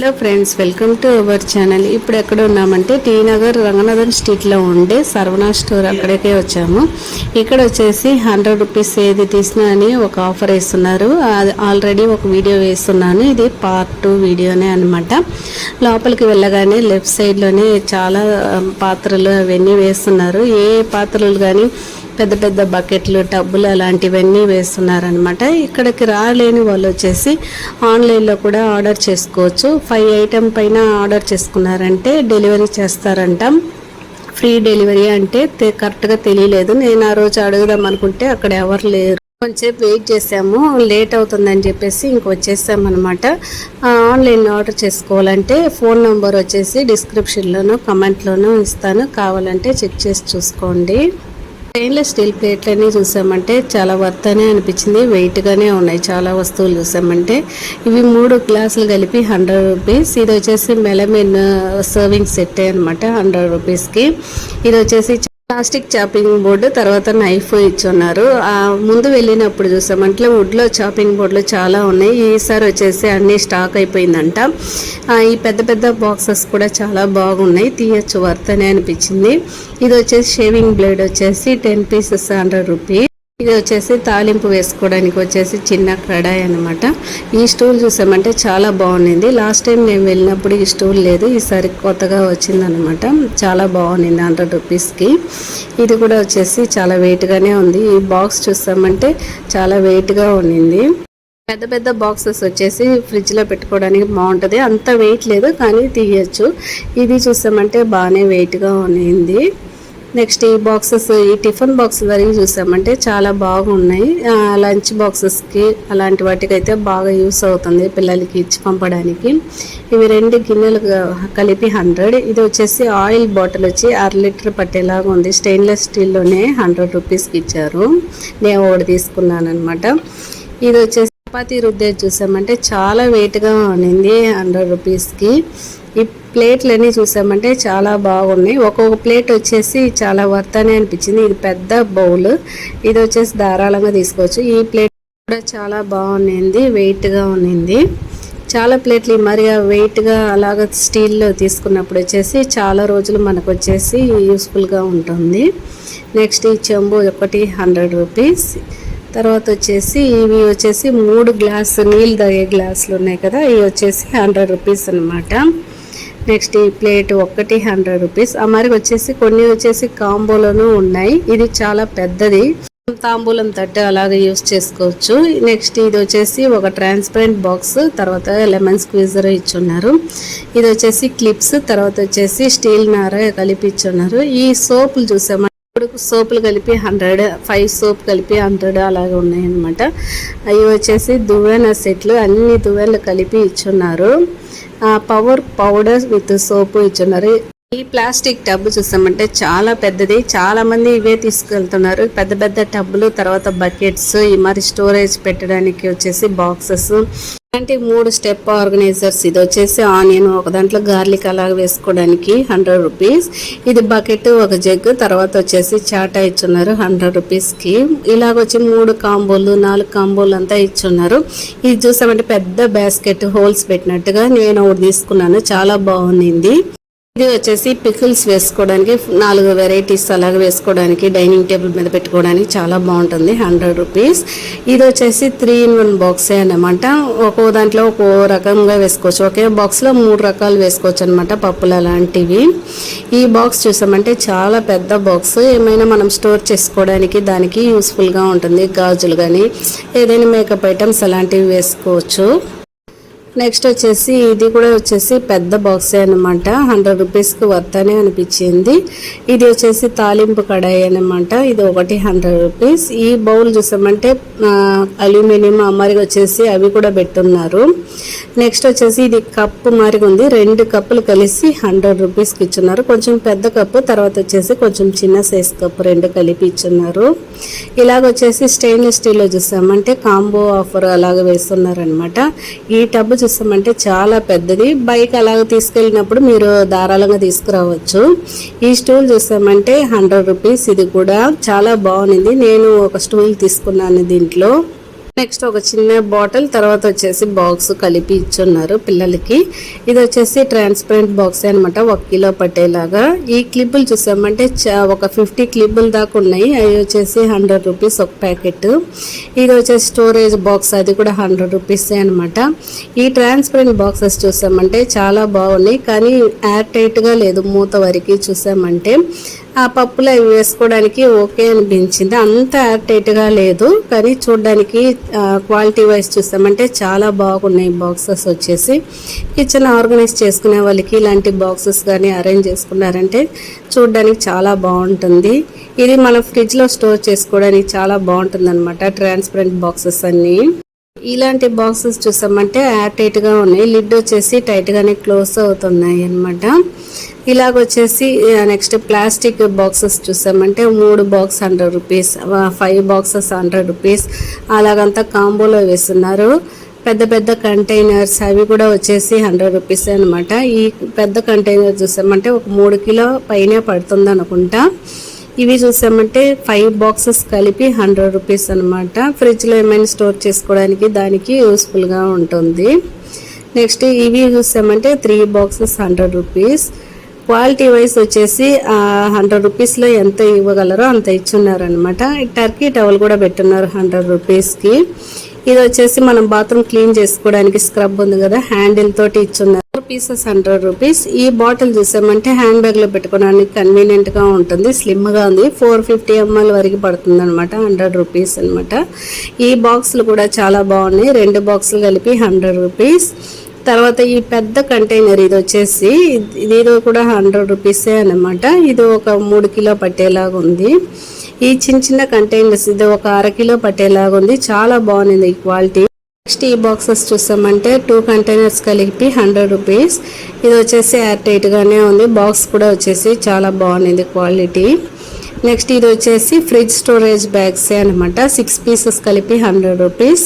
Hello friends welcome to our channel ఇప్పుడు ఎక్కడ ఉన్నామంటే టీ నగర్ రంగనాథన్ స్ట్రీట్లో ఉండే సర్వనా స్టోర్ అక్కడికే వచ్చాము. ఇక్కడ వచ్చేసి హండ్రెడ్ రూపీస్ ఏది తీసినా అని ఒక ఆఫర్ వేస్తున్నారు. ఆల్రెడీ ఒక వీడియో వేస్తున్నాను. ఇది పార్ట్ టూ వీడియోనే అనమాట లోపలికి వెళ్ళగానే లెఫ్ట్ సైడ్లోనే చాలా um, పాత్రలు అవన్నీ వేస్తున్నారు. ఏ పాత్రలు కానీ పెద్ద పెద్ద బకెట్లు టబ్బులు అలాంటివన్నీ వేస్తున్నారనమాట ఇక్కడికి రాలేని వాళ్ళు వచ్చేసి ఆన్లైన్లో కూడా ఆర్డర్ చేసుకోవచ్చు. ఫైవ్ ఐటెం పైన ఆర్డర్ చేసుకున్నారంటే డెలివరీ చేస్తారంట. ఫ్రీ డెలివరీ అంటే కరెక్ట్గా తెలియలేదు. నేను ఆ రోజు అడుగుదాం అనుకుంటే అక్కడ ఎవరు లేరు. కొంచెంసేపు వెయిట్ చేసాము లేట్ అవుతుందని చెప్పేసి ఇంక వచ్చేసామన్నమాట. ఆ, ఆర్డర్ చేసుకోవాలంటే ఫోన్ నెంబర్ వచ్చేసి డిస్క్రిప్షన్లోనూ కమెంట్లోనూ ఇస్తాను. కావాలంటే చెక్ చేసి చూసుకోండి. స్టెయిన్లెస్ స్టీల్ ప్లేట్లన్నీ చూసామంటే చాలా వర్త్ అనే అనిపించింది. వెయిట్గానే ఉన్నాయి. చాలా వస్తువులు చూసామంటే. ఇవి మూడు గ్లాసులు కలిపి హండ్రెడ్ రూపీస్ ఇది వచ్చేసి మెలమిన్ సర్వింగ్ సెట్ అనమాట హండ్రెడ్ రూపీస్కి ఇది వచ్చేసి ప్లాస్టిక్ చాపింగ్ బోర్డు తర్వాత నైఫ్ ఇచ్చున్నారు. ఆ ముందు వెళ్ళినప్పుడు చూసాం. అంటే వుడ్లో చాపింగ్ బోర్డులు చాలా ఉన్నాయి. ఈసారి వచ్చేసి అన్ని స్టాక్ అయిపోయిందంట. ఈ పెద్ద పెద్ద బాక్సెస్ కూడా చాలా బాగున్నాయి. తీయచ్చు వర్త్ అనే అనిపించింది. ఇది వచ్చేసి షేవింగ్ బ్లేడ్ వచ్చేసి టెన్ పీసెస్ హండ్రెడ్ రూపీస్. ఇది వచ్చేసి తాలింపు వేసుకోవడానికి వచ్చేసి చిన్న కడాయి అనమాట ఈ స్టూల్ చూసామంటే చాలా బాగుంది లాస్ట్ టైం మేము వెళ్ళినప్పుడు ఈ స్టూల్ లేదు. ఈసారి కొత్తగా వచ్చిందనమాట చాలా బాగుంది హండ్రెడ్ రూపీస్కి. ఇది కూడా వచ్చేసి చాలా వెయిట్గానే ఉంది. ఈ బాక్స్ చూసామంటే చాలా వెయిట్గా ఉండింది. పెద్ద పెద్ద బాక్సెస్ వచ్చేసి ఫ్రిడ్జ్లో పెట్టుకోవడానికి బాగుంటుంది. అంత వెయిట్ లేదు కానీ తీయచ్చు. ఇది చూసామంటే బాగానే వెయిట్గా ఉన్నింది నెక్స్ట్ ఈ బాక్సెస్ ఈ టిఫిన్ బాక్స్ వరకు చూసామంటే చాలా బాగున్నాయి. లంచ్ బాక్సెస్కి అలాంటి వాటికి అయితే బాగా యూస్ అవుతుంది పిల్లలకి ఇచ్చి పంపడానికి. ఇవి రెండు గిన్నెలు కలిపి హండ్రెడ్. ఇది వచ్చేసి ఆయిల్ బాటిల్ వచ్చి అర లీటర్ పట్టేలాగా ఉంది. స్టెయిన్లెస్ స్టీల్లోనే హండ్రెడ్ రూపీస్కి ఇచ్చారు. నేను ఒకటి తీసుకున్నాను అనమాట ఇది వచ్చేసి చపాతీ రుద్దేది చూసామంటే చాలా వెయిట్గా ఉన్నింది హండ్రెడ్ రూపీస్కి. ఈ ప్లేట్లన్నీ చూసామంటే చాలా బాగున్నాయి. ఒక్కొక్క ప్లేట్ వచ్చేసి చాలా వర్తనే అనిపించింది. ఇది పెద్ద బౌల్. ఇది వచ్చేసి ధారాళంగా తీసుకోవచ్చు. ఈ ప్లేట్ కూడా చాలా బాగుంది వెయిట్గా ఉన్నింది చాలా ప్లేట్లు మరిగా వెయిట్గా అలాగ స్టీల్లో తీసుకున్నప్పుడు వచ్చేసి చాలా రోజులు మనకు వచ్చేసి యూస్ఫుల్గా ఉంటుంది. నెక్స్ట్ ఈ చెంబు ఒకటి హండ్రెడ్ రూపీస్. తర్వాత వచ్చేసి ఇవి వచ్చేసి మూడు గ్లాస్ నీళ్ళు తాగే గ్లాసులు ఉన్నాయి కదా ఇవి వచ్చేసి హండ్రెడ్ రూపీస్ అన్నమాట. నెక్స్ట్ ఈ ప్లేట్ ఒక్కటి హండ్రెడ్ రూపీస్ ఆ మరి వచ్చేసి కొన్ని వచ్చేసి కాంబోలోనూ ఉన్నాయి. ఇది చాలా పెద్దది. తాంబూలం తట్టు అలాగే యూస్ చేసుకోవచ్చు. నెక్స్ట్ ఇది వచ్చేసి ఒక ట్రాన్స్పరెంట్ బాక్స్ తర్వాత లెమన్ స్క్వీజర్ ఇచ్చున్నారు. ఇది వచ్చేసి క్లిప్స్ తర్వాత వచ్చేసి స్టీల్ నార కలిపి ఇచ్చున్నారు. ఈ సోపులు చూసాము? ఇప్పుడు సోపులు కలిపి హండ్రెడ్ ఫైవ్ సోప్ కలిపి హండ్రెడ్ అలాగే ఉన్నాయన్నమాట. అవి వచ్చేసి దువ్వెన సెట్లు అన్ని దువ్వెనలు కలిపి ఇచ్చున్నారు. పవర్ పౌడర్ విత్ సోపు ఇచ్చున్నారు. ఈ ప్లాస్టిక్ టబ్ చూస్తామంటే చాలా పెద్దది. చాలా మంది ఇవే తీసుకెళ్తున్నారు. పెద్ద పెద్ద టబ్బులు తర్వాత బకెట్స్ ఈ మరి స్టోరేజ్ పెట్టడానికి వచ్చేసి బాక్సెస్ ఇలాంటి మూడు స్టెప్ ఆర్గనైజర్స్. ఇది వచ్చేసి ఆనియన్ ఒక దాంట్లో గార్లిక్ అలాగ వేసుకోవడానికి హండ్రెడ్ రూపీస్. ఇది బకెట్ ఒక జగ్ తర్వాత వచ్చేసి చాటా ఇచ్చున్నారు హండ్రెడ్ రూపీస్కి. ఇలాగ వచ్చి మూడు కాంబోలు నాలుగు కాంబోలు అంతా ఇచ్చున్నారు. ఇది చూసామంటే పెద్ద బాస్కెట్ హోల్స్ పెట్టినట్టుగా నేను ఒకటి తీసుకున్నాను. చాలా బాగుంది ఇది వచ్చేసి పికిల్స్ వేసుకోవడానికి నాలుగు వెరైటీస్ అలాగే వేసుకోవడానికి డైనింగ్ టేబుల్ మీద పెట్టుకోవడానికి చాలా బాగుంటుంది హండ్రెడ్ రూపీస్. ఇది వచ్చేసి త్రీ ఇన్ వన్ బాక్సే అనమాట ఒక్కో దాంట్లో ఒక్కో రకంగా వేసుకోవచ్చు. ఒకే బాక్స్లో మూడు రకాలు వేసుకోవచ్చు అనమాట పప్పులు అలాంటివి. ఈ బాక్స్ చూసామంటే చాలా పెద్ద బాక్స్. ఏమైనా మనం స్టోర్ చేసుకోవడానికి దానికి యూస్ఫుల్గా ఉంటుంది గాజులు కానీ ఏదైనా మేకప్ ఐటమ్స్ అలాంటివి వేసుకోవచ్చు. నెక్స్ట్ వచ్చేసి ఇది కూడా వచ్చేసి పెద్ద బాక్సే అనమాట హండ్రెడ్ రూపీస్కి వర్తనే అనిపించింది. ఇది వచ్చేసి తాలింపు కడాయి అనమాట ఇది ఒకటి హండ్రెడ్ రూపీస్. ఈ బౌల్ చూసామంటే అల్యూమినియం అమ్మారికి వచ్చేసి అవి కూడా పెట్టున్నారు. నెక్స్ట్ వచ్చేసి ఇది కప్పు మారిగా ఉంది. రెండు కప్పులు కలిసి హండ్రెడ్ రూపీస్కి ఇచ్చున్నారు. కొంచెం పెద్ద కప్పు తర్వాత వచ్చేసి కొంచెం చిన్న సైజ్ కప్పు రెండు కలిపి ఇచ్చున్నారు. ఇలాగ వచ్చేసి స్టెయిన్లెస్ స్టీల్లో చూసామంటే కాంబో ఆఫర్ అలాగ వేస్తున్నారనమాట ఈ టబ్ చూసామంటే చాలా పెద్దది. బైక్ అలాగ తీసుకెళ్ళినప్పుడు మీరు ధారాళంగా తీసుకురావచ్చు. ఈ స్టూల్ చూసామంటే హండ్రెడ్ రూపీస్. ఇది కూడా చాలా బాగుంది. నేను ఒక స్టూల్ తీసుకున్నాను దీంట్లో. నెక్స్ట్ ఒక చిన్న బాటిల్ తర్వాత వచ్చేసి బాక్స్ కలిపి ఇచ్చున్నారు పిల్లలకి. ఇది వచ్చేసి ట్రాన్స్పరెంట్ బాక్స్ అనమాట ఒక కిలో పట్టేలాగా. ఈ క్లిప్పులు చూసామంటే చా- ఒక ఫిఫ్టీ క్లిప్పులు దాకా ఉన్నాయి అవి వచ్చేసి హండ్రెడ్ రూపీస్ ఒక ప్యాకెట్. ఇది వచ్చేసి స్టోరేజ్ బాక్స్ అది కూడా హండ్రెడ్ రూపీస్ అనమాట ఈ ట్రాన్స్పరెంట్ బాక్సెస్ చూసామంటే చాలా బాగున్నాయి కానీ ఎయిర్ టైట్గా లేదు మూత వరకు చూసామంటే. ఆ పప్పులు అవి వేసుకోవడానికి ఓకే అనిపించింది. అంత ఎయిర్ లేదు. కానీ చూడడానికి క్వాలిటీ వైజ్ చూస్తామంటే చాలా బాగున్నాయి బాక్సెస్ వచ్చేసి. కిచెన్ ఆర్గనైజ్ చేసుకునే వాళ్ళకి ఇలాంటి బాక్సెస్ కానీ అరేంజ్ చేసుకున్నారంటే చూడడానికి చాలా బాగుంటుంది. ఇది మనం ఫ్రిడ్జ్లో స్టోర్ చేసుకోవడానికి చాలా బాగుంటుంది అనమాట ట్రాన్స్పరెంట్ బాక్సెస్ అన్నీ. ఇలాంటి బాక్సెస్ చూసామంటే ఎయిర్ టైట్గా ఉన్నాయి. లిడ్ వచ్చేసి టైట్ గానే క్లోజ్ అవుతున్నాయి అన్నమాట. ఇలాగ వచ్చేసి నెక్స్ట్ ప్లాస్టిక్ బాక్సెస్ చూసామంటే మూడు box hundred rupees five boxes hundred rupees అలాగంతా కాంబోలో వేస్తున్నారు. పెద్ద పెద్ద కంటైనర్స్ అవి కూడా వచ్చేసి హండ్రెడ్ రూపీస్ అనమాట ఈ పెద్ద కంటైనర్ చూసామంటే ఒక మూడు కిలో పైనే పడుతుంది అనుకుంటా ఇవి చూసామంటే ఫైవ్ బాక్సెస్ కలిపి హండ్రెడ్ రూపీస్ అనమాట ఫ్రిడ్జ్లో ఏమైనా స్టోర్ చేసుకోవడానికి దానికి యూస్ఫుల్గా ఉంటుంది. నెక్స్ట్ ఇవి చూసామంటే three boxes hundred rupees quality wise వచ్చేసి హండ్రెడ్ రూపీస్లో ఎంత ఇవ్వగలరో అంత ఇచ్చున్నారనమాట టర్కీ టవల్ కూడా పెట్టున్నారు హండ్రెడ్ రూపీస్కి ఇది వచ్చేసి మనం బాత్రూమ్ క్లీన్ చేసుకోవడానికి స్క్రబ్ ఉంది కదా హ్యాండిల్ తోటి ఇచ్చున్నారు. పీసెస్ హండ్రెడ్ రూపీస్ ఈ బాటిల్ చూసామంటే హ్యాండ్ బ్యాగ్లో పెట్టుకోవడానికి కన్వీనియంట్గా ఉంటుంది. స్లిమ్గా ఉంది. ఫోర్ ఫిఫ్టీ ఎంఎల్ వరకు పడుతుంది అనమాట హండ్రెడ్ రూపీస్ అనమాట ఈ బాక్సులు కూడా చాలా బాగున్నాయి. రెండు బాక్సులు కలిపి హండ్రెడ్ రూపీస్ తర్వాత ఈ పెద్ద కంటైనర్ ఇది వచ్చేసి ఇది ఇది కూడా హండ్రెడ్ రూపీసే అనమాట ఇది ఒక మూడు కిలో పట్టేలాగా ఉంది. ఈ చిన్న చిన్న కంటైనర్స్ ఇది ఒక అర కిలో పట్టేలాగా ఉంది. చాలా బాగుంది ఈ క్వాలిటీ నెక్స్ట్ ఈ బాక్సెస్ చూసామంటే టూ కంటైనర్స్ కలిపి హండ్రెడ్ రూపీస్. ఇది వచ్చేసి ఎయిర్ టైట్గానే ఉంది. బాక్స్ కూడా వచ్చేసి చాలా బాగుంది క్వాలిటీ. నెక్స్ట్ ఇది వచ్చేసి ఫ్రిడ్జ్ స్టోరేజ్ బ్యాగ్స్ అనమాట సిక్స్ పీసెస్ కలిపి హండ్రెడ్ రూపీస్.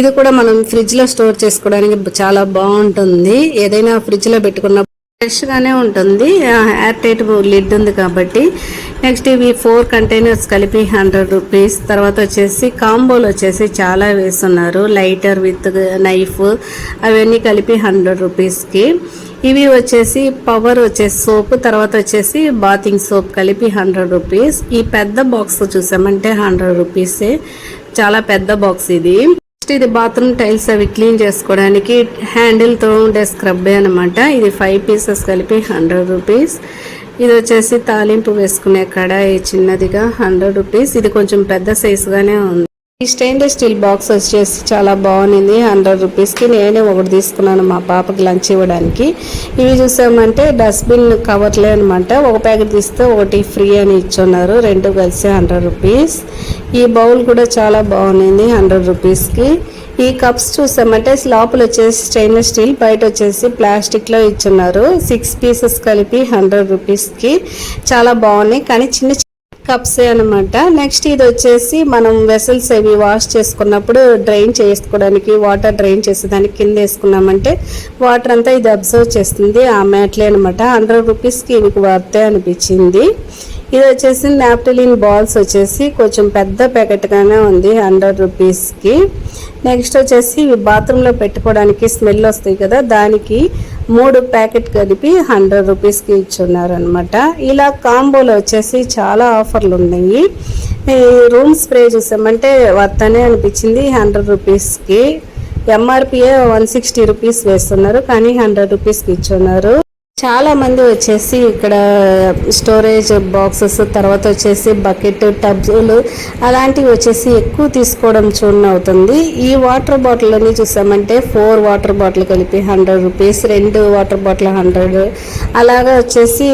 ఇది కూడా మనం ఫ్రిడ్జ్లో స్టోర్ చేసుకోవడానికి చాలా బాగుంటుంది. ఏదైనా ఫ్రిడ్జ్లో పెట్టుకున్న ఫ్రెష్గానే ఉంటుంది. ఎయిర్ టైట్ లిడ్ ఉంది కాబట్టి. నెక్స్ట్ ఇవి ఫోర్ కంటైనర్స్ కలిపి హండ్రెడ్ రూపీస్ తర్వాత వచ్చేసి కాంబోలు వచ్చేసి చాలా వేస్తున్నారు. లైటర్ విత్ నైఫ్ అవన్నీ కలిపి హండ్రెడ్ రూపీస్కి ఇవి వచ్చేసి పవర్ వచ్చేసి సోప్ తర్వాత వచ్చేసి బాతింగ్ సోప్ కలిపి హండ్రెడ్ రూపీస్ ఈ పెద్ద బాక్స్ చూసామంటే హండ్రెడ్ రూపీసే చాలా పెద్ద బాక్స్ ఇది. నెక్స్ట్ ఇది బాత్రూమ్ టైల్స్ అవి క్లీన్ చేసుకోవడానికి హ్యాండిల్తో ఉండే స్క్రబ్ అనమాట ఇది ఫైవ్ పీసెస్ కలిపి హండ్రెడ్ రూపీస్ ఇది వచ్చేసి తాలింపు వేసుకునే కడాయి చిన్నదిగా హండ్రెడ్ రూపీస్ ఇది కొంచెం పెద్ద సైజుగానే ఉంది. ఈ స్టెయిన్లెస్ స్టీల్ బాక్స్ వచ్చేసి చాలా బాగుంది హండ్రెడ్ రూపీస్కి నేనే ఒకటి తీసుకున్నాను మా పాపకి లంచ్ ఇవ్వడానికి. ఇవి చూసామంటే డస్ట్బిన్ కవర్లే అనమాట ఒక ప్యాకెట్ తీస్తే ఒకటి ఫ్రీ అని ఇచ్చున్నారు. రెండు కలిసి హండ్రెడ్ రూపీస్. ఈ బౌల్ కూడా చాలా బాగుంది హండ్రెడ్ రూపీస్కి ఈ కప్స్ చూసామంటే లోపల వచ్చేసి స్టెయిన్లెస్ స్టీల్ బయట వచ్చేసి ప్లాస్టిక్లో ఇచ్చున్నారు. సిక్స్ పీసెస్ కలిపి హండ్రెడ్ రూపీస్కి. చాలా బాగున్నాయి కానీ చిన్న చిన్న కప్స్ అనమాట నెక్స్ట్ ఇది వచ్చేసి మనం వెసల్స్ అవి వాష్ చేసుకున్నప్పుడు డ్రైన్ చేసుకోవడానికి వాటర్ డ్రైన్ చేసేదానికి కింద వేసుకున్నామంటే వాటర్ అంతా ఇది అబ్జర్వ్ చేస్తుంది. ఆ మ్యాట్లే అనమాట హండ్రెడ్ రూపీస్కి ఇవి వర్తే అనిపించింది. ఇది వచ్చేసి నాప్టలిన్ బాల్స్ వచ్చేసి కొంచెం పెద్ద ప్యాకెట్గానే ఉంది హండ్రెడ్ రూపీస్కి. నెక్స్ట్ వచ్చేసి ఇవి బాత్రూంలో పెట్టుకోవడానికి స్మెల్ వస్తాయి కదా దానికి మూడు ప్యాకెట్ కలిపి హండ్రెడ్ రూపీస్కి ఇలా కాంబోలో వచ్చేసి చాలా ఆఫర్లు ఉన్నాయి రూమ్ స్ప్రే చూసామంటే వర్తనే అనిపించింది హండ్రెడ్ రూపీస్కి ఎంఆర్పిఏ వన్ సిక్స్టీ రూపీస్ వేస్తున్నారు కానీ హండ్రెడ్ రూపీస్కి ఇచ్చున్నారు. చాలా మంది వచ్చేసి ఇక్కడ స్టోరేజ్ బాక్సెస్ తర్వాత వచ్చేసి బకెట్ టబ్లు అలాంటివి వచ్చేసి ఎక్కువ తీసుకోవడం చూడన అవుతుంది. ఈ వాటర్ బాటిల్ అని చూసామంటే ఫోర్ వాటర్ బాటిల్ కలిపి హండ్రెడ్ రూపీస్ రెండు వాటర్ బాటిల్ హండ్రెడ్. అలాగా వచ్చేసి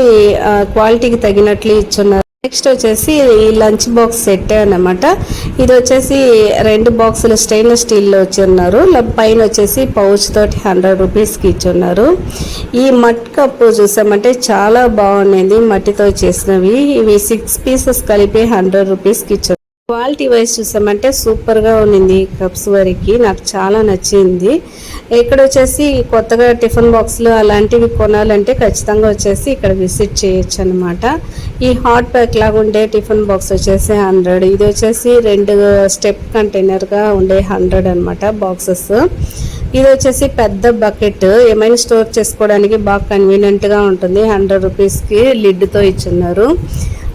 క్వాలిటీకి తగినట్లు ఇచ్చున్నారు. నెక్స్ట్ వచ్చేసి ఈ లంచ్ బాక్స్ సెట్ అనమాట ఇది వచ్చేసి రెండు బాక్సులు స్టెయిన్లెస్ స్టీల్లో ఉన్నారు పైన వచ్చేసి పౌచ్ తోటి హండ్రెడ్ రూపీస్కి ఇచ్చున్నారు. ఈ మట్ కప్పు చూసామంటే చాలా బాగుంది మట్టితో చేసినవి. ఇవి సిక్స్ పీసెస్ కలిపి హండ్రెడ్ రూపీస్కి ఇచ్చారు క్వాలిటీ వైజ్ చూసామంటే సూపర్గా ఉన్నింది ఈ కప్స్ వరకు. నాకు చాలా నచ్చింది. ఇక్కడ వచ్చేసి కొత్తగా టిఫిన్ బాక్స్లు అలాంటివి కొనాలంటే ఖచ్చితంగా వచ్చేసి ఇక్కడ విజిట్ చేయొచ్చు అనమాట ఈ హాట్ ప్యాక్ లాగా ఉండే టిఫిన్ బాక్స్ వచ్చేసి హండ్రెడ్. ఇది వచ్చేసి రెండు స్టెప్ కంటైనర్గా ఉండే హండ్రెడ్ అనమాట బాక్సెస్. ఇది వచ్చేసి పెద్ద బకెట్. ఏమైనా స్టోర్ చేసుకోవడానికి బాగా కన్వీనియంట్గా ఉంటుంది. హండ్రెడ్ రూపీస్కి లిడ్తో ఇచ్చున్నారు.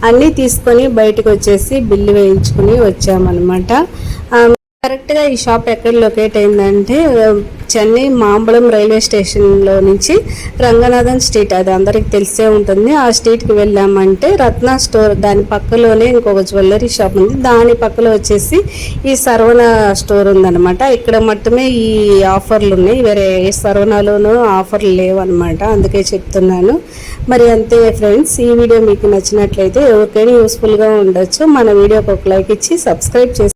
అన్నీ తీసుకొని బయటకు వచ్చేసి బిల్లు వేయించుకుని వచ్చామన్నమాట. కరెక్ట్గా ఈ షాప్ ఎక్కడ లొకేట్ అయిందంటే చెన్నై మాంబళం రైల్వే స్టేషన్లో నుంచి రంగనాథన్ స్ట్రీట్. అది అందరికి తెలిసే ఉంటుంది. ఆ స్ట్రీట్కి వెళ్ళామంటే రత్న స్టోర్ దాని పక్కలోనే ఇంకొక జ్యువెలరీ షాప్ ఉంది. దాని పక్కలో వచ్చేసి ఈ సర్వణ స్టోర్ ఉందన్నమాట. ఇక్కడ మట్టుమే ఈ ఆఫర్లు ఉన్నాయి. వేరే ఏ సర్వణలోనూ ఆఫర్లు లేవు అందుకే చెప్తున్నాను. మరి అంతే ఫ్రెండ్స్ ఈ వీడియో మీకు నచ్చినట్లయితే ఎవరికైనా యూస్ఫుల్గా ఉండొచ్చు. మన వీడియోకి ఒక లైక్ ఇచ్చి సబ్స్క్రైబ్ చేసి